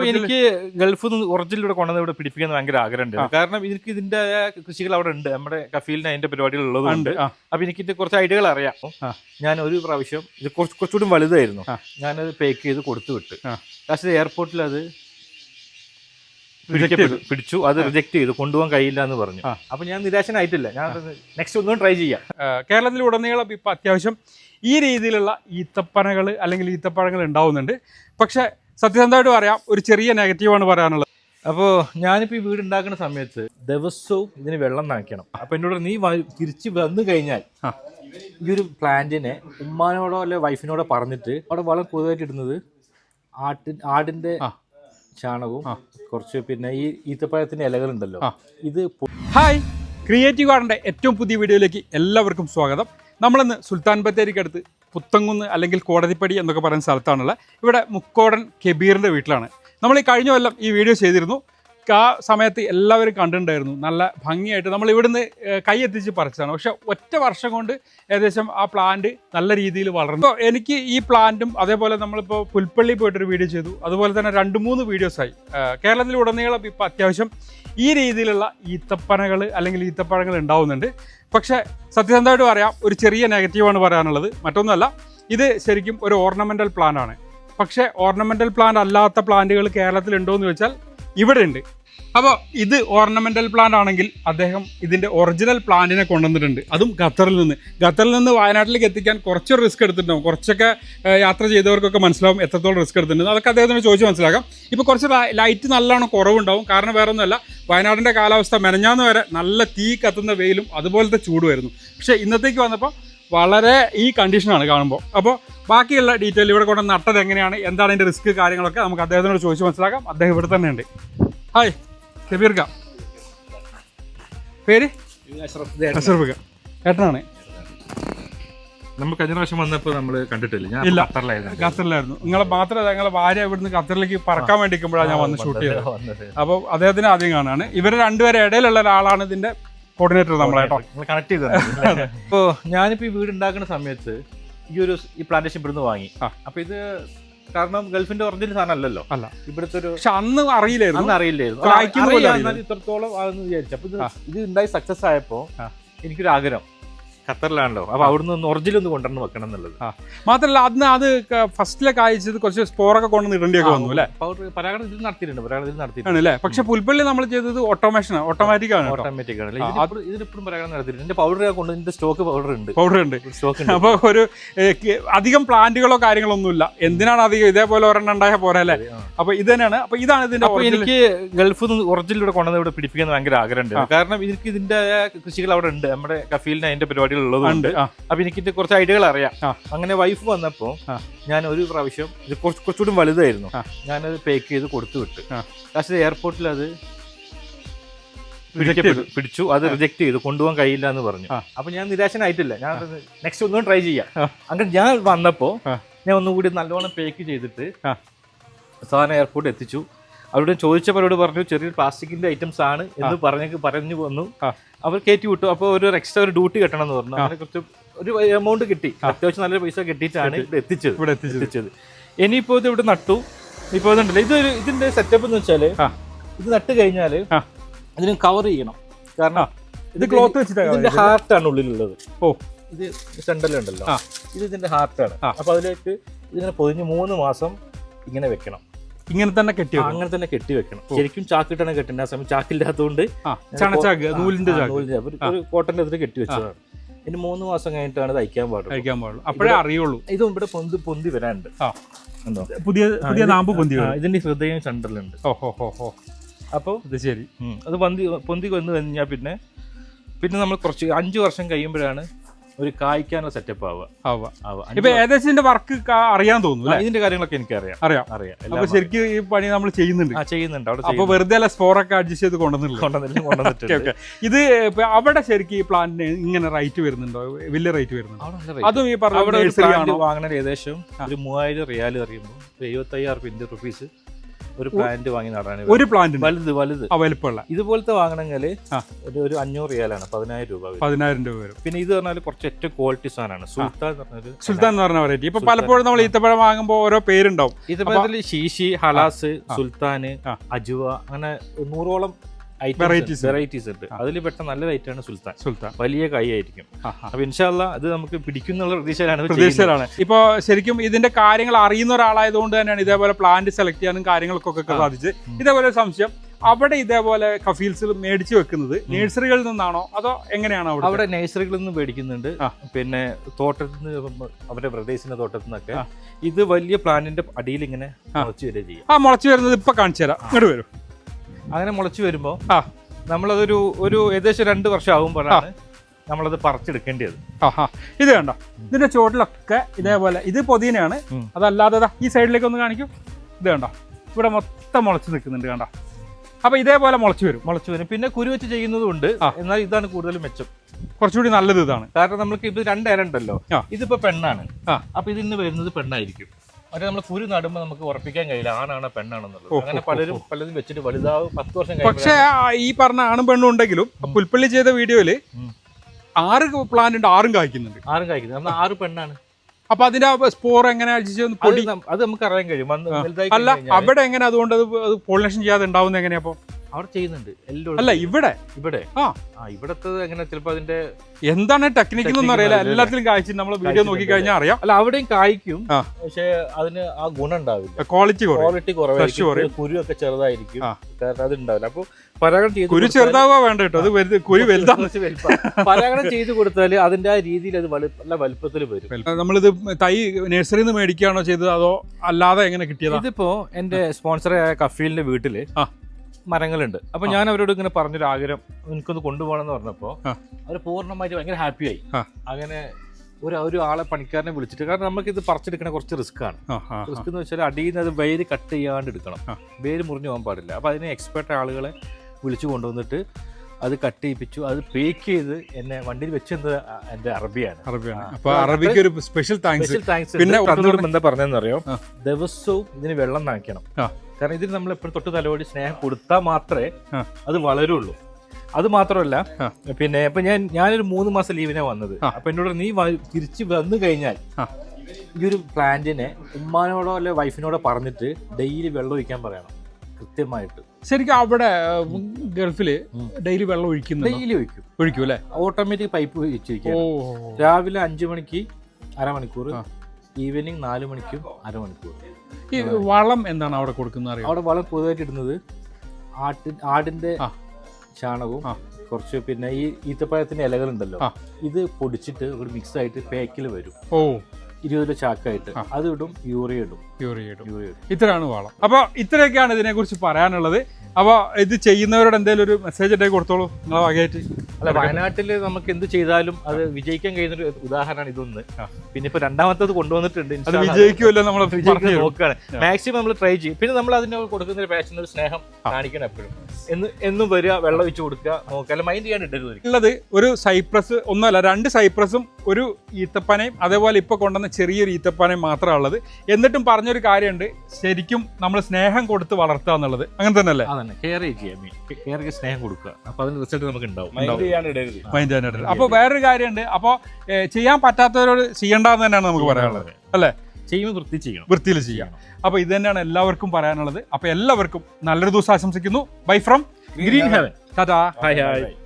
അപ്പൊ എനിക്ക് ഗൾഫിൽ നിന്ന് ഒറിജിനൽ ഇവിടെ കൊണ്ടുവന്ന് ഇവിടെ പിടിപ്പിക്കാൻ ഭയങ്കര ആഗ്രഹമുണ്ട്. കാരണം എനിക്ക് ഇതിന്റെ കൃഷികൾ അവിടെ ഉണ്ട്. നമ്മുടെ കഫീലിന് അതിന്റെ പരിപാടികൾ ഉള്ളതുകൊണ്ട് അപ്പൊ എനിക്ക് ഇതിന്റെ കുറച്ച് ഐഡിയകൾ അറിയാം. ഞാൻ ഒരു പ്രാവശ്യം ഇത് കുറച്ച് കുറച്ചുകൂടി വലുതായിരുന്നു. ഞാനത് പേക്ക് ചെയ്ത് കൊടുത്തു വിട്ട്. പക്ഷേ എയർപോർട്ടിൽ അത്. പിടിച്ചു അത് റിജക്ട് ചെയ്തു. കൊണ്ടുപോകാൻ കഴിയില്ല എന്ന് പറഞ്ഞു. അപ്പൊ ഞാൻ നിരാശനായിട്ടില്ല. ഞാൻ നെക്സ്റ്റ് ഒന്നും ട്രൈ ചെയ്യാം. കേരളത്തിൽ ഉടനീളം ഇപ്പൊ അത്യാവശ്യം ഈ രീതിയിലുള്ള ഈത്തപ്പനകൾ അല്ലെങ്കിൽ ഈത്തപ്പഴങ്ങൾ ഉണ്ടാവുന്നുണ്ട്. പക്ഷെ സത്യസന്ധമായിട്ട് പറയാം ഒരു ചെറിയ നെഗറ്റീവാണ് പറയാനുള്ളത്. അപ്പോൾ ഞാനിപ്പോൾ ഈ വീട് ഉണ്ടാക്കുന്ന സമയത്ത് ദിവസവും ഇതിന് വെള്ളം നനയ്ക്കണം. അപ്പോൾ എന്നോട് നീ തിരിച്ച് വന്നു കഴിഞ്ഞാൽ ഈ ഒരു പ്ലാന്റിനെ ഉമ്മാനോടോ അല്ലെ വൈഫിനോടോ പറഞ്ഞിട്ട് അവിടെ വളം കൂടുതലായിട്ട് ഇടുന്നത് ആട്ടിൻ ആടിന്റെ. ചാണകവും കുറച്ച് പിന്നെ ഈ ഈത്തപ്പഴത്തിന്റെ ഇലകളുണ്ടല്ലോ. ഉണ്ടല്ലോ ഇത് ഹായ് ക്രിയേറ്റീവ് ഗാർഡന്റെ ഏറ്റവും പുതിയ വീഡിയോയിലേക്ക് എല്ലാവർക്കും സ്വാഗതം. നമ്മളിന്ന് സുൽത്താൻ ബത്തേരിക്കടുത്ത് പുത്തങ്കുന്ന് അല്ലെങ്കിൽ കോടതിപ്പടി എന്നൊക്കെ പറയുന്ന സ്ഥലത്താണുള്ളത്. ഇവിടെ മുക്കോടൻ കെബീറിന്റെ വീട്ടിലാണ്. നമ്മൾ ഈ കഴിഞ്ഞ കൊല്ലം ഈ വീഡിയോ ചെയ്തിരുന്നു. ആ സമയത്ത് എല്ലാവരും കണ്ടിട്ടുണ്ടായിരുന്നു. നല്ല ഭംഗിയായിട്ട് നമ്മൾ ഇവിടുന്ന് ഏഹ്, കൈ എത്തിച്ച് പറിച്ചതാണ്. പക്ഷെ ഒറ്റ വർഷം കൊണ്ട് ഏകദേശം ആ പ്ലാന്റ് നല്ല രീതിയിൽ വളർന്നു. എനിക്ക് ഈ പ്ലാന്റും അതേപോലെ നമ്മളിപ്പോൾ പുൽപ്പള്ളി പോയിട്ടൊരു വീഡിയോ ചെയ്തു. അതുപോലെ തന്നെ രണ്ട് മൂന്ന് വീഡിയോസായി കേരളത്തിലുടനീളം ഇപ്പോൾ അത്യാവശ്യം ഈ രീതിയിലുള്ള ഈത്തപ്പനകൾ അല്ലെങ്കിൽ ഈത്തപ്പഴങ്ങൾ ഉണ്ടാവുന്നുണ്ട്. പക്ഷേ സത്യസന്ധമായിട്ട് പറയാം ഒരു ചെറിയ നെഗറ്റീവാണ് പറയാനുള്ളത്. മറ്റൊന്നുമല്ല ഇത് ശരിക്കും ഒരു ഓർണമെന്റൽ പ്ലാന്റാണ് പക്ഷേ ഓർണമെന്റൽ പ്ലാന്റ് അല്ലാത്ത പ്ലാന്റുകൾ കേരളത്തിലുണ്ടോ എന്ന് ചോദിച്ചാൽ ഇവിടെ ഉണ്ട് അപ്പോൾ ഇത് ഓർണമെന്റൽ പ്ലാന്റ് ആണെങ്കിൽ അദ്ദേഹം ഇതിന്റെ ഒറിജിനൽ പ്ലാന്റിനെ കൊണ്ടുവന്നിട്ടുണ്ട്. അതും ഖത്തറിൽ നിന്ന്. ഖത്തറിൽ നിന്ന് വയനാട്ടിലേക്ക് എത്തിക്കാൻ കുറച്ചൊരു റിസ്ക് എടുത്തിട്ടുണ്ടാവും. കുറച്ചൊക്കെ യാത്ര ചെയ്തവർക്കൊക്കെ മനസ്സിലാവും എത്രത്തോളം റിസ്ക് എടുത്തിട്ടുണ്ട് അതൊക്കെ അദ്ദേഹത്തിന് ചോദിച്ച് മനസ്സിലാക്കാം. ഇപ്പോൾ കുറച്ച് ലൈറ്റ് നല്ലോണം കുറവുണ്ടാവും. കാരണം വേറെ ഒന്നുമല്ല വയനാടിന്റെ കാലാവസ്ഥ മെനഞ്ഞാന്ന് വരെ നല്ല തീ കത്തുന്ന വെയിലും അതുപോലത്തെ ചൂടുമായിരുന്നു പക്ഷേ ഇന്നത്തേക്ക് വന്നപ്പോൾ വളരെ ഈ കണ്ടീഷനാണ് കാണുമ്പോൾ അപ്പോൾ ബാക്കിയുള്ള ഡീറ്റെയിൽ ഇവിടെ കൊണ്ട് നട്ടത് എങ്ങനെയാണ് എന്താണ് അതിന്റെ റിസ്ക് കാര്യങ്ങളൊക്കെ നമുക്ക് അദ്ദേഹത്തിനോട് ചോദിച്ച് മനസ്സിലാക്കാം. അദ്ദേഹം ഇവിടെ തന്നെയുണ്ട്. ഹായ് ഷബീർക്ക പേര്? അഷറഫ് ഏട്ടനാണ്. നമ്മൾ കഴിഞ്ഞ പ്രാവശ്യം വന്നപ്പോൾ നമ്മൾ കണ്ടിട്ടില്ല. ഞാൻ ഇല്ല. ഖത്തറിലായിരുന്നു. ഖത്തറിലായിരുന്നു. നിങ്ങളെ മാത്രമല്ല നിങ്ങളെ ഭാര്യ ഇവിടുന്ന് ഖത്തറിലേക്ക് പറക്കാൻ വേണ്ടി നിൽക്കുമ്പോഴാണ് ഞാൻ വന്ന് ഷൂട്ട് ചെയ്തത്. അപ്പോൾ അദ്ദേഹത്തിന് ആദ്യം കാണാണ്. ഇവർ രണ്ടുപേരെ ഇടയിലുള്ള ഒരാളാണ് ഇതിന്റെ കോർഡിനേറ്റർ നമ്മളെ കണക്ട് ചെയ്തത് അപ്പോൾ ഞാനിപ്പോൾ ഈ വീട് ഉണ്ടാക്കുന്ന സമയത്ത് ഈ ഒരു ഈ പ്ലാന്റേഷൻ ഇവിടുന്ന് വാങ്ങി. അപ്പോൾ അപ്പൊ ഇത് കാരണം ഗൾഫിന്റെ ഒറിജിനൽ സാധനം അല്ലല്ലോ. അല്ല. ഇവിടുത്തെ ഒരു പക്ഷെ അന്ന് അറിയില്ലായിരുന്നു. അന്ന് അറിയില്ലായിരുന്നു. ഇത്രത്തോളം ആണെന്ന് വിചാരിച്ചു. അപ്പൊ ഇത് ഇത് ഉണ്ടായി സക്സസ് ആയപ്പോ. എനിക്കൊരു ആഗ്രഹം. ഖത്തറിലാണല്ലോ. അപ്പൊ അവിടുന്ന് ഒന്ന് ഒറിജിനൽ ഒന്ന് കൊണ്ടുവന്ന് വെക്കണം എന്നുള്ളത്. മാത്രമല്ല അന്ന് അത് ഫസ്റ്റിലൊക്കെ അയച്ചത് കുറച്ച് സ്പോറൊക്കെ കൊണ്ടുവന്ന് ഇടേണ്ടിയൊക്കെ വന്നു അല്ലേ? പൗഡർ പരാഗണം ഇതിൽ നടത്തിയിട്ടുണ്ട് പരാഗണം ഇതിൽ നടത്തിയിട്ടുണ്ട്. അല്ലേ പക്ഷെ പുൽപ്പള്ളി നമ്മൾ ചെയ്തത് ഓട്ടോമേഷൻ ഓട്ടോമാറ്റിക് ആണ് ഓട്ടോമാറ്റിക് ആണ്. ഇതിലിപ്പോഴും ഇതിനിപ്പോഴും പരാഗണം നടത്തിയിട്ടുണ്ട്. ഇതിന്റെ പൗഡർ കൊണ്ട് ഇതിന്റെ സ്റ്റോക്ക് പൗഡർ ഉണ്ട്. പൗഡർ ഉണ്ട്. സ്റ്റോക്ക് ഉണ്ട്. അപ്പോൾ ഒരു അധികം പ്ലാന്റുകളോ കാര്യങ്ങളോ ഒന്നുമില്ല എന്തിനാണ് അധികം ഇതേപോലെ ഒരെണ്ണം ഉണ്ടായ പോരെ അല്ലേ. അപ്പൊ ഇത് തന്നെയാണ്. അപ്പൊ ഇതാണ് ഇതിന്റെ എനിക്ക് ഗൾഫിൽ നിന്ന് ഒറിജിനൽ ഇവിടെ കൊണ്ടുവന്ന് ഇവിടെ പിടിപ്പിക്കാൻ ഭയങ്കര ആഗ്രഹമുണ്ട്. കാരണം എനിക്ക് ഇതിന്റെ കൃഷികൾ അവിടെ ഉണ്ട്. നമ്മുടെ കഫീലിന് അതിന്റെ പരിപാടികൾ ആ. അപ്പൊ എനിക്ക് കുറച്ച് ഐഡിയകൾ അറിയാം. അങ്ങനെ വൈഫ് വന്നപ്പോ ഞാൻ ഒരു പ്രാവശ്യം ഇത് കുറച്ച് കുറച്ചുകൂടി വലുതായിരുന്നു. ഞാനത് പേക്ക് ചെയ്ത് കൊടുത്തു വിട്ടു. പക്ഷേ എയർപോർട്ടിൽ അത്. പിടിച്ചു. അത് റിജക്ട് ചെയ്തു. കൊണ്ടുപോകാൻ കഴിയില്ല എന്ന് പറഞ്ഞു. അപ്പൊ ഞാൻ നിരാശനായിട്ടില്ല. ഞാൻ നെക്സ്റ്റ് ഒന്നും ട്രൈ ചെയ്യാം. അങ്ങനെ ഞാൻ വന്നപ്പോ ഞാൻ ഒന്നുകൂടി നല്ലോണം പേക്ക് ചെയ്തിട്ട്. സാധനം എയർപോർട്ട് എത്തിച്ചു. അവരോട് ചോദിച്ചപ്പോൾ അവരോട് പറഞ്ഞു ചെറിയൊരു പ്ലാസ്റ്റിക്കിന്റെ ഐറ്റംസ് ആണ് എന്ന് പറഞ്ഞു പറഞ്ഞു വന്നു. അവർ കയറ്റി വിട്ടു. അപ്പോൾ ഒരു എക്സ്ട്രാ ഒരു ഡ്യൂട്ടി കെട്ടണം എന്ന് പറഞ്ഞു. അതിനെ കുറച്ച് ഒരു എമൗണ്ട് കിട്ടി. അത്യാവശ്യം നല്ലൊരു പൈസ കിട്ടിയിട്ടാണ് ഇവിടെ എത്തിച്ചത്. ഇവിടെ എത്തിച്ചത്. ഇനിയിപ്പോ ഇത് ഇവിടെ നട്ടു. ഇപ്പോൾ ഇതുണ്ടല്ലോ. ഇത് ഇതിന്റെ സെറ്റപ്പ് എന്ന് വെച്ചാൽ ഇത് നട്ട് കഴിഞ്ഞാൽ. ഇതിന് കവർ ചെയ്യണം. കാരണം ഇത് ക്ലോത്ത് വെച്ചിട്ടാണ് ഇതിന്റെ ഹാർട്ടാണ് ഉള്ളിലുള്ളത്. ഓ. ഇത് സെന്ററിലുണ്ടല്ലോ ഉണ്ടല്ലോ ഇത് ഇതിന്റെ ഹാർട്ടാണ്. അപ്പൊ അതിലേക്ക് ഇതിനെ പൊതിഞ്ഞ് മൂന്ന് മാസം ഇങ്ങനെ വെക്കണം. ഇങ്ങനെ തന്നെ കെട്ടി വെക്കണം. അങ്ങനെ തന്നെ കെട്ടി വെക്കണം. ശരിക്കും ചാക്കിട്ടാണ് കെട്ടേണ്ടത് ആ സമയം ചാക്കില്ലാത്തതുകൊണ്ട് ചണച്ചാക്ക് നൂലിന്റെ നൂലിന്റെ ഒരു- കോട്ടന്റെ അതിൽ കെട്ടി വെച്ചതാണ്. ഇനി മൂന്ന് മാസം കഴിഞ്ഞിട്ടാണ് തയ്ക്കാൻ പാടുള്ളൂ. തയ്ക്കാൻ പാടുള്ളൂ. അപ്പോഴേ അറിയുള്ളൂ. ഇതും ഇവിടെ പൊന്തി പൊന്തി വരാനുണ്ട്. പുതിയ പുതിയ നാമ്പ് പൊന്തി ഇതിന്റെ ഹൃദയം സെന്ററിലുണ്ട് ഓ ഹോ ഹോ ഹോ. അപ്പോൾ ഇത് ശരി. അത് പൊന്തി പൊന്തി വന്നു കഴിഞ്ഞാൽ പിന്നെ പിന്നെ നമ്മൾ കുറച്ച് അഞ്ച് വർഷം കഴിയുമ്പോഴാണ് ഒരു കായ്ക്കാനുള്ള സെറ്റപ്പ് ആവുക. ഇപ്പൊ ഏകദേശം ഇതിന്റെ വർക്ക് അറിയാൻ തോന്നുന്നു ഇതിന്റെ കാര്യങ്ങളൊക്കെ എനിക്ക് അറിയാം. അറിയാം. അപ്പൊ എല്ലാം ശരിക്കും ഈ പണി നമ്മൾ ചെയ്യുന്നുണ്ട്. ചെയ്യുന്നുണ്ട്. അവിടെ അപ്പൊ വെറുതെ അല്ല സ്പോറൊക്കെ അഡ്ജസ്റ്റ് ചെയ്ത് കൊണ്ടുവന്നില്ല കൊണ്ടുവന്നില്ല കൊണ്ടുവന്നിട്ടുണ്ട് ഇത് അവിടെ ശരിക്കും ഈ പ്ലാന്റിന് ഇങ്ങനെ റേറ്റ് വരുന്നുണ്ടോ? വലിയ റേറ്റ് വരുന്നുണ്ടോ. അതും ഈ പറഞ്ഞ വാങ്ങണ ഏകദേശം ഒരു മൂവായിരം റിയാൽ അറിയുമ്പോൾ എഴുപത്തി അയ്യായിരം റുപ്പീസ് ഒരു പ്ലാന്റ് വാങ്ങി നടാൻ ഒരു പ്ലാന്റ് വലുത് വലുത്. ആ വലുപ്പമുള്ള. ഇതുപോലത്തെ വാങ്ങണമെങ്കിൽ ഒരു ഒരു അഞ്ഞൂറ് റിയാലാണ് പതിനായിരം രൂപ പതിനായിരം രൂപ വരും. പിന്നെ ഇത് പറഞ്ഞാൽ കുറച്ച് ഏറ്റവും ക്വാളിറ്റി സാധനമാണ്. സുൽത്താൻ എന്ന് പറഞ്ഞൊരു സുൽത്താൻ എന്ന് പറഞ്ഞ വെറൈറ്റി ഇപ്പൊ പലപ്പോഴും നമ്മൾ ഈത്തപ്പഴം വാങ്ങുമ്പോൾ ഓരോ പേരുണ്ടാവും. ഇതുപോലെ ശീശി ഹലാസ്. സുൽത്താന്. അജുവ അങ്ങനെ നൂറോളം ഉണ്ട്. വെറൈറ്റീസ് ഉണ്ട്. അതിൽ പെട്ട നല്ല ആണ് സുൽത്താൻ. സുൽത്താൻ. വലിയ കൈ ആയിരിക്കും. അപ്പൊ ഇൻഷാല്ല അത് നമുക്ക് പിടിക്കുന്നുള്ള പ്രതീക്ഷയിലാണ്. പ്രതീക്ഷയിലാണ്. ഇപ്പൊ ശരിക്കും ഇതിന്റെ കാര്യങ്ങൾ അറിയുന്ന ഒരാളായതുകൊണ്ട് തന്നെയാണ് ഇതേപോലെ പ്ലാന്റ് സെലക്ട് ചെയ്യാനും കാര്യങ്ങൾക്കൊക്കെ. സാധിച്ച്. ഇതേപോലെ സംശയം. അവിടെ ഇതേപോലെ കഫീൽസിൽ മേടിച്ചു വെക്കുന്നത് നഴ്സറികളിൽ നിന്നാണോ? അതോ എങ്ങനെയാണോ അവിടെ അവിടെ നഴ്സറികളിൽ നിന്ന് മേടിക്കുന്നുണ്ട്. പിന്നെ തോട്ടത്തിൽ നിന്ന് അവരുടെ പ്രദേശത്തിന്റെ തോട്ടത്തിൽ നിന്നൊക്കെ ഇത് വലിയ പ്ലാന്റിന്റെ അടിയിൽ ഇങ്ങനെ. മുളച്ചു വരിക ചെയ്യും. ആ മുളച്ചു വരുന്നത് ഇപ്പൊ കാണിച്ചു തരാം. ഇങ്ങോട്ട് വരും. അങ്ങനെ മുളച്ചു വരുമ്പോൾ ആ. നമ്മളതൊരു ഒരു ഏകദേശം രണ്ട് വർഷം ആകുമ്പോഴാണ് നമ്മളത് പറിച്ചെടുക്കേണ്ടത് ഇത് കണ്ടോ? ഇതിന്റെ ചുവട്ടിലൊക്കെ ഇതേപോലെ ഇത് പൊതിനയാണ്. അതല്ലാതെ ഈ സൈഡിലേക്ക് ഒന്ന് കാണിക്കും. ഇത് കണ്ടോ? ഇവിടെ മൊത്തം മുളച്ച് നിൽക്കുന്നുണ്ട് കണ്ടോ? അപ്പൊ ഇതേപോലെ മുളച്ചു വരും. മുളച്ചു വരും. പിന്നെ കുരു വെച്ച് ചെയ്യുന്നതും ഉണ്ട് എന്നാൽ ഇതാണ് കൂടുതൽ മെച്ചം. കുറച്ചുകൂടി നല്ലത് ഇതാണ്. കാരണം നമുക്ക് ഇത് രണ്ടേരണ്ടല്ലോ. ഇതിപ്പോ പെണ്ണാണ്. അപ്പൊ ഇതിന്ന് വരുന്നത് പെണ്ണായിരിക്കും. മറ്റേ നമ്മൾ കുരു നടുമ്പോൾ നമുക്ക് ഉറപ്പിക്കാൻ കഴിയില്ല ആണാണോ പെണ്ണാണെന്നുള്ളത്. അങ്ങനെ പലരും പലരും പലതും വെച്ചിട്ട് വലുതാവും പത്ത് വർഷം പക്ഷേ ഈ പറഞ്ഞ ആണും പെണ്ണും ഉണ്ടെങ്കിലും പുൽപ്പള്ളി ചെയ്ത വീഡിയോയിൽ ആറ് പ്ലാന്റ് ഉണ്ട് ആറും കായ്ക്കുന്നുണ്ട്. ആറും കായ്ക്കുന്നുണ്ട്. നമ്മൾ ആറ് പെണ്ണാണ്. അപ്പൊ അതിന്റെ സ്പോർ എങ്ങനെ പൊടി? അത് നമുക്ക് അറിയാൻ കഴിയും. അല്ല അവിടെ എങ്ങനെ അതുകൊണ്ട് അത് പോളിനേഷൻ ചെയ്യാതെ ഉണ്ടാവുന്ന എങ്ങനെയാ അപ്പൊ? ചെയ്യുന്നുണ്ട്. എല്ലാം അല്ല ഇവിടെ? ഇവിടെ. ആ. ആ ഇവിടത്തെ എങ്ങനെ ചിലപ്പോ അതിന്റെ എന്താണ് ടെക്നിക്ക് എന്നൊന്നും അറിയില്ല. എല്ലാത്തിലും കായ്ച്ചു നമ്മൾ വീഡിയോ നോക്കി കഴിഞ്ഞാൽ അറിയാം. അല്ല അവിടെയും കായ്ക്കും. ആ. പക്ഷെ അതിന് ആ ഗുണം ഉണ്ടാവില്ല. ക്വാളിറ്റി കുറയും. ക്വാളിറ്റി കുറവായിരിക്കും. കുറയും. കുരു ഒക്കെ ചെറുതായിരിക്കും. ആ. കാരണം അത് ഉണ്ടാവില്ല. അപ്പൊ പരാഗണം ചെയ്ത് കുരു ചെറുതാവുക വേണ്ട കേട്ടോ. അത് വലുത് കുരു വലുതാന്ന് കുറച്ച് വലുപ്പം. പരാഗണം ചെയ്ത് കൊടുത്താൽ അതിന്റെ ആ രീതിയിൽ അത് വലു- നല്ല വലുപ്പത്തിൽ വരും. നമ്മളിത് തൈ നഴ്സറിയിൽ നിന്ന് മേടിക്കുകയാണോ ചെയ്തത്? അതോ അല്ലാതെ എങ്ങനെ കിട്ടിയതാ? ഇതിപ്പോ എന്റെ സ്പോൺസറായ കഫീലിന്റെ വീട്ടിൽ ആ. മരങ്ങളുണ്ട്. അപ്പൊ ഞാൻ അവരോട് ഇങ്ങനെ പറഞ്ഞൊരു ആഗ്രഹം എനിക്കൊന്ന് കൊണ്ടുപോകണം പറഞ്ഞപ്പോൾ പറഞ്ഞപ്പോ അവർ അവർ പൂർണമായിട്ട് ഭയങ്കര ഹാപ്പി ആയി. അങ്ങനെ ഒരു ഒരു ആളെ പണിക്കാരനെ വിളിച്ചിട്ട് കാരണം നമുക്ക് ഇത് പറിച്ചെടുക്കണ കുറച്ച് റിസ്ക് ആണ്. റിസ്ക് എന്ന് വെച്ചാൽ അടിയിൽ നിന്ന് അത് വേര് കട്ട് ചെയ്യാണ്ട് എടുക്കണം. വേര് മുറിഞ്ഞു പോകാൻ പാടില്ല. അപ്പൊ അതിന് എക്സ്പെർട്ട് ആളുകളെ വിളിച്ചു കൊണ്ടുവന്നിട്ട് അത് കട്ട് ചെയ്യിപ്പിച്ചു. അത് പേക്ക് ചെയ്ത് എന്നെ വണ്ടിയിൽ വെച്ചത് എന്റെ അറബിയാണ്. അറബിക്ക് ഒരു സ്പെഷ്യൽ താങ്ക്സ് പിന്നെ എന്താ പറഞ്ഞതെന്നറിയോ. ദിവസവും ഇതിന് വെള്ളം നനയ്ക്കണം. കാരണം ഇതിന് നമ്മൾ എപ്പോഴും തൊട്ട് തലോടി സ്നേഹം കൊടുത്താൽ മാത്രമേ അത് വളരുള്ളൂ. അത് മാത്രമല്ല പിന്നെ ഇപ്പൊ ഞാൻ ഞാനൊരു മൂന്ന് മാസം ലീവിനെ വന്നത്. അപ്പൊ എന്നോട് നീ തിരിച്ചു വന്നു കഴിഞ്ഞാൽ. ഈ ഒരു പ്ലാന്റിനെ ഉമ്മാനോടോ അല്ലെ വൈഫിനോടോ പറഞ്ഞിട്ട് ഡെയിലി വെള്ളം ഒഴിക്കാൻ പറയണം കൃത്യമായിട്ട്. ശരിക്കും അവിടെ ഗൾഫിൽ ഡെയിലി വെള്ളം ഒഴിക്കുന്നു ഡെയിലി ഒഴിക്കും. ഒഴിക്കും അല്ലേ? ഓട്ടോമാറ്റിക് പൈപ്പ് വെച്ചിരിക്കും രാവിലെ അഞ്ചു മണിക്ക് അരമണിക്കൂർ. ഈവനിങ് നാല് മണിക്കും അരമണിക്കൂർ. ഈ വളം എന്താണ് അവിടെ കൊടുക്കുന്നത് അവിടെ വളം പൊതുവായിട്ട് ഇടുന്നത് ആട്ടി ആടിന്റെ ചാണകവും കുറച്ച് പിന്നെ ഈ ഈത്തപ്പഴത്തിന്റെ ഇലകളുണ്ടല്ലോ. ഉണ്ടല്ലോ ഇത് പൊടിച്ചിട്ട് ഒരു മിക്സ് ആയിട്ട് പാക്കിൽ വരും. ഓ. ഇരുപത് കിലോ ചാക്കായിട്ട് അത് ഇടും യൂറിയ ഇടും. യൂറിയ ഇടും. യൂറിയ ഇടും. ഇത്രയാണ് വളം. അപ്പോൾ ഇത്രയൊക്കെയാണ് ഇതിനെക്കുറിച്ച് പറയാനുള്ളത്. അപ്പോൾ ഇത് ചെയ്യുന്നവരോട് എന്തെങ്കിലും ഒരു മെസ്സേജ് ഉണ്ടെങ്കിൽ കൊടുത്തോളൂ. നിങ്ങളെ വകയായിട്ട്. അല്ല വയനാട്ടിൽ നമുക്ക് എന്ത് ചെയ്താലും അത് വിജയിക്കാൻ കഴിയുന്ന ഒരു ഉദാഹരണമാണ് ഇതൊന്ന്. പിന്നെ ഇപ്പൊ രണ്ടാമത്തത് കൊണ്ടുവന്നിട്ടുണ്ട് അത്. വിജയിക്കുമല്ലോ നമ്മൾ നോക്കുകയാണ് മാക്സിമം നമ്മൾ ട്രൈ ചെയ്യും. പിന്നെ നമ്മൾ അതിന് കൊടുക്കുന്ന ഒരു പാഷൻ ഒരു സ്നേഹം കാണിക്കണം എപ്പോഴും. എന്ന് എന്നും വരിക വെള്ളം ഒഴിച്ച് കൊടുക്കുക നോക്കുക അല്ല മൈൻഡ് ചെയ്യാൻ ഇടരുത് ഉള്ളത് ഒരു സൈപ്രസ് ഒന്നുമല്ല രണ്ട് സൈപ്രസും ഒരു ഈത്തപ്പനയും അതേപോലെ ഇപ്പോൾ കൊണ്ടുവന്ന ചെറിയൊരു ഈത്തപ്പനയും മാത്രമാണ് ഉള്ളത്. എന്നിട്ടും പറഞ്ഞൊരു കാര്യമുണ്ട് ശരിക്കും നമ്മൾ സ്നേഹം കൊടുത്ത് വളർത്തുക എന്നുള്ളത്. അങ്ങനെ തന്നെ അല്ലേ അതന്നെ കെയർ ചെയ്യാൻ കെയർ സ്നേഹം കൊടുക്കുക. അപ്പൊ അതിന് റിസൾട്ട് നമുക്ക് ഉണ്ടാവും. മൈൻഡ് ചെയ്യാൻ ഇടരുത്. മൈൻഡ് അപ്പോൾ വേറൊരു കാര്യമുണ്ട് അപ്പോൾ ചെയ്യാൻ പറ്റാത്തവരോട് ചെയ്യണ്ടെന്ന് തന്നെയാണ് നമുക്ക് പറയാനുള്ളത്. അല്ലേ? ചെയ്യുമ്പോൾ വൃത്തി ചെയ്യണം. വൃത്തിയിൽ ചെയ്യണം. അപ്പോൾ ഇത് തന്നെയാണ് എല്ലാവർക്കും പറയാനുള്ളത്. അപ്പോൾ എല്ലാവർക്കും നല്ലൊരു ദിവസം ആശംസിക്കുന്നു. Bye from Green Heaven tata. Hi hi